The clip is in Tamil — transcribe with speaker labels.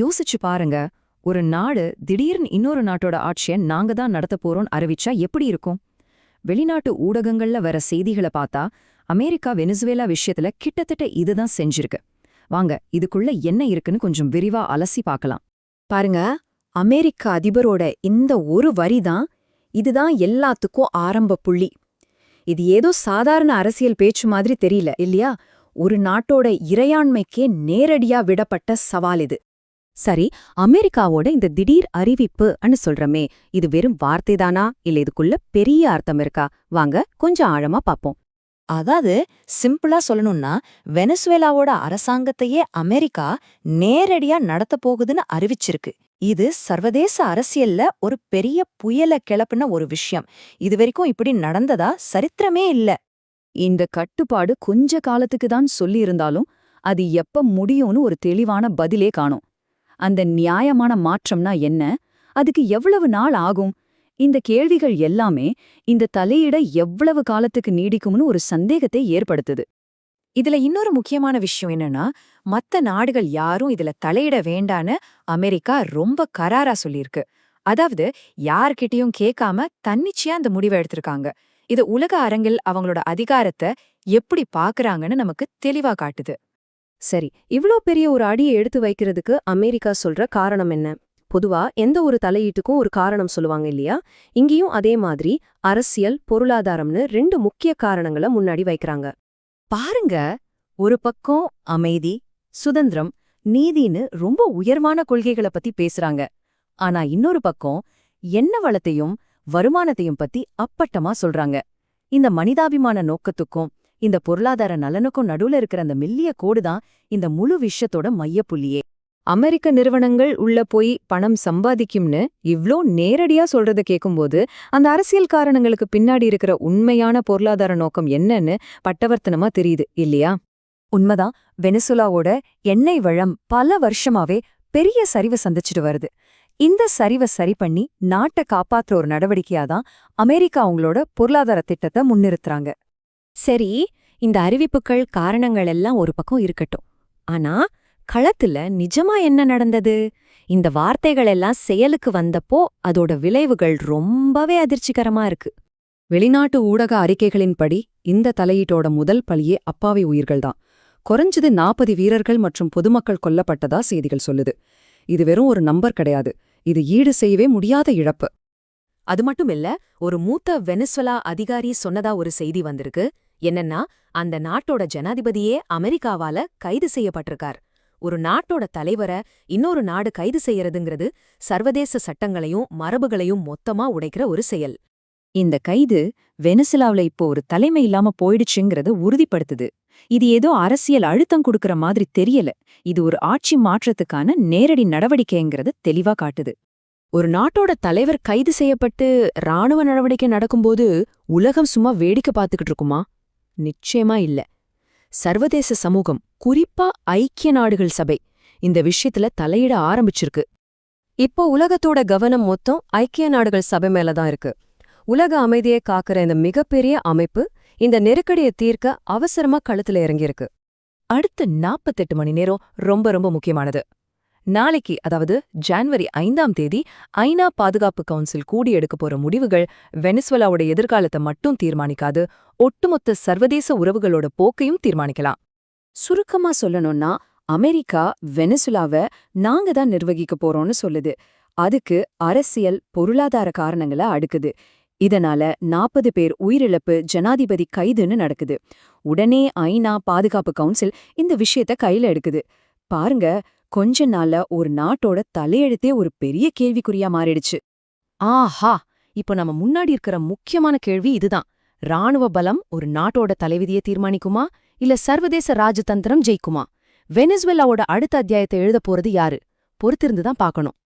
Speaker 1: யோசிச்சு பாருங்க. ஒரு நாடு திடீர்னு இன்னொரு நாட்டோட ஆட்சியை நாங்க தான் நடத்த போறோம்னு அறிவிச்சா எப்படி இருக்கும்? வெளிநாட்டு ஊடகங்கள்ல வர செய்திகளை பார்த்தா அமெரிக்கா வெனிசுவேலா விஷயத்துல கிட்டத்தட்ட இதுதான் செஞ்சிருக்கு. வாங்க இதுக்குள்ள என்ன இருக்குன்னு கொஞ்சம் விரிவா அலசி பார்க்கலாம்.
Speaker 2: பாருங்க அமெரிக்க அதிபரோட இந்த ஒரு வரி தான் இதுதான் எல்லாத்துக்கும் ஆரம்ப புள்ளி. இது ஏதோ சாதாரண அரசியல் பேச்சு மாதிரி தெரியல இல்லையா? ஒரு நாட்டோட இறையாண்மைக்கே நேரடியா விடப்பட்ட சவால் இது.
Speaker 3: சரி அமெரிக்காவோட இந்த திடீர் அறிவிப்புன்னு சொல்றமே இது வெறும் வார்த்தைதானா இல்ல இதுக்குள்ள பெரிய அர்த்தம் இருக்கா? வாங்க கொஞ்சம் ஆழமா பாப்போம்.
Speaker 4: அதாவது சிம்பிளா சொல்லணும்னா வெனசுவேலாவோட அரசாங்கத்தையே அமெரிக்கா நேரடியா நடத்த போகுதுன்னு அறிவிச்சிருக்கு. இது சர்வதேச அரசியல்ல ஒரு பெரிய புயல கிளப்புன ஒரு விஷயம். இது வரைக்கும் இப்படி நடந்ததா சரித்திரமே இல்ல.
Speaker 1: இந்த கட்டுப்பாடு கொஞ்ச காலத்துக்கு தான் சொல்லியிருந்தாலும் அது எப்ப முடியும்னு ஒரு தெளிவான பதிலே காணும். அந்த நியாயமான மாற்றம்னா என்ன? அதுக்கு எவ்வளவு நாள் ஆகும்? இந்த கேள்விகள் எல்லாமே இந்த தலையிட எவ்வளவு காலத்துக்கு நீடிக்கும்னு ஒரு சந்தேகத்தை ஏற்படுத்துது.
Speaker 2: இதுல இன்னொரு முக்கியமான விஷயம் என்னன்னா மத்த நாடுகள் யாரும் இதுல தலையிட வேண்டான்னு அமெரிக்கா ரொம்ப கராரா சொல்லியிருக்கு. அதாவது யார்கிட்டயும் கேட்காம தன்னிச்சையா அந்த முடிவை எடுத்திருக்காங்க. இது உலக அரங்கில் அவங்களோட அதிகாரத்தை எப்படி பாக்குறாங்கன்னு நமக்கு தெளிவா காட்டுது.
Speaker 3: சரி இவ்ளோ பெரிய ஒரு அடியை எடுத்து வைக்கிறதுக்கு அமெரிக்கா சொல்ற காரணம் என்ன? பொதுவா எந்த ஒரு தலையீட்டுக்கும் ஒரு காரணம் சொல்லுவாங்க இல்லையா? இங்கேயும் அதே மாதிரி அரசியல் பொருளாதாரம்னு ரெண்டு முக்கிய காரணங்களை முன்னாடி வைக்கிறாங்க.
Speaker 1: பாருங்க ஒரு பக்கம் அமைதி சுதந்திரம் நீதின்னு ரொம்ப உயர்வான கொள்கைகளை பத்தி பேசுறாங்க. ஆனா இன்னொரு பக்கம் என்ன வளத்தையும் வருமானத்தையும் பத்தி அப்பட்டமா சொல்றாங்க. இந்த மனிதாபிமான நோக்கத்துக்கும் இந்த பொருளாதார நலனுக்கும் நடுவுல இருக்கிற அந்த மெல்லிய கோடுதான் இந்த முழு விஷயத்தோட மையப்புள்ளியே.
Speaker 2: அமெரிக்க நிறுவனங்கள் உள்ள போய் பணம் சம்பாதிக்கும்னு இவ்ளோ நேரடியா சொல்றத கேக்கும்போது அந்த அரசியல் காரணங்களுக்கு பின்னாடி இருக்கிற உண்மையான பொருளாதார நோக்கம் என்னன்னு பட்டவர்த்தனமா தெரியுது இல்லையா?
Speaker 1: உண்மைதான். வெனிசுலாவோட எண்ணெய் வளம் பல வருஷமாவே பெரிய சரிவை சந்திச்சுட்டு வருது. இந்த சரிவை சரி பண்ணி நாட்டை காப்பாத்துற ஒரு நடவடிக்கையாதான் அமெரிக்கா அவங்களோட பொருளாதார திட்டத்தை முன்னிறுத்துறாங்க.
Speaker 3: சரி இந்த அறிவிப்புகள் காரணங்கள் எல்லாம் ஒரு பக்கம் இருக்கட்டும். ஆனா களத்துல நிஜமா என்ன நடந்தது? இந்த வார்த்தைகள் எல்லாம் செயலுக்கு வந்தப்போ அதோட விளைவுகள் ரொம்பவே அதிர்ச்சிகரமா இருக்கு.
Speaker 1: வெளிநாட்டு ஊடக அறிக்கைகளின்படி இந்த தலையீட்டோட முதல் பழியே அப்பாவி உயிர்கள்தான் குறைஞ்சது நாற்பது வீரர்கள் மற்றும் பொதுமக்கள் கொல்லப்பட்டதா செய்திகள் சொல்லுது. இது வெறும் ஒரு நம்பர் கிடையாது. இது ஈடு செய்யவே முடியாத இழப்பு.
Speaker 3: அது மட்டும் இல்ல ஒரு மூத்த வெனிசுவலா அதிகாரி சொன்னதா ஒரு செய்தி வந்திருக்கு. என்னன்னா அந்த நாட்டோட ஜனாதிபதியே அமெரிக்காவால கைது செய்யப்பட்டிருக்கார். ஒரு நாட்டோட தலைவரை இன்னொரு நாடு கைது செய்யறதுங்கிறது சர்வதேச சட்டங்களையும் மரபுகளையும் மொத்தமா உடைக்கிற ஒரு செயல்.
Speaker 1: இந்த கைது வெனிசுலாவுல இப்போ ஒரு தலைமை இல்லாம போயிடுச்சுங்கிறத உறுதிப்படுத்துது. இது ஏதோ அரசியல் அழுத்தம் கொடுக்கற மாதிரி தெரியல. இது ஒரு ஆட்சி மாற்றத்துக்கான நேரடி நடவடிக்கைங்கிறத தெளிவா காட்டுது.
Speaker 3: ஒரு நாட்டோட தலைவர் கைது செய்யப்பட்டு ராணுவ நடவடிக்கை நடக்கும்போது உலகம் சும்மா வேடிக்கை பார்த்துக்கிட்டு இருக்குமா? நிச்சயமா இல்ல. சர்வதேச சமூகம் குறிப்பா ஐக்கிய நாடுகள் சபை இந்த விஷயத்துல தலையிட ஆரம்பிச்சிருக்கு. இப்போ உலகத்தோட கவனம் மொத்தம் ஐக்கிய நாடுகள் சபை மேல தான் இருக்கு. உலக அமைதியை காக்கிற இந்த மிகப்பெரிய அமைப்பு இந்த நெருக்கடியை தீர்க்க அவசரமா கழுத்துல இறங்கியிருக்கு.
Speaker 1: அடுத்த நாற்பத்தெட்டு மணி நேரம் ரொம்ப ரொம்ப முக்கியமானது. நாளைக்கு அதாவது ஜான்வரி ஐந்தாம் தேதி ஐநா பாதுகாப்பு கவுன்சில் கூடி எடுக்க போற முடிவுகள் வெனிசுவலாவோட எதிர்காலத்தை மட்டும் தீர்மானிக்காது ஒட்டுமொத்த சர்வதேச உறவுகளோட போக்கையும் தீர்மானிக்கலாம்.
Speaker 2: சுருக்கமா சொல்லணும்னா அமெரிக்கா வெனிசுலாவை நாங்க தான் நிர்வகிக்க போறோம்னு சொல்லுது. அதுக்கு அரசியல் பொருளாதார காரணங்களை அடுக்குது. இதனால நாற்பது பேர் உயிரிழப்பு ஜனாதிபதி கைதுன்னு நடக்குது. உடனே ஐநா பாதுகாப்பு கவுன்சில் இந்த விஷயத்த கையில எடுக்குது. பாருங்க கொஞ்ச நாள்ல ஒரு நாட்டோட தலையெழுத்தே ஒரு பெரிய கேள்விக்குறியா மாறிடுச்சு.
Speaker 3: ஆஹா! இப்ப நம்ம முன்னாடி இருக்கிற முக்கியமான கேள்வி இதுதான். ராணுவ பலம் ஒரு நாட்டோட தலைவிதியை தீர்மானிக்குமா? இல்ல சர்வதேச ராஜதந்திரம் ஜெயிக்குமா? வெனிசுவேலாவோட அடுத்த அத்தியாயத்தை எழுத போறது யாரு? பொறுத்திருந்து தான் பார்க்கணும்.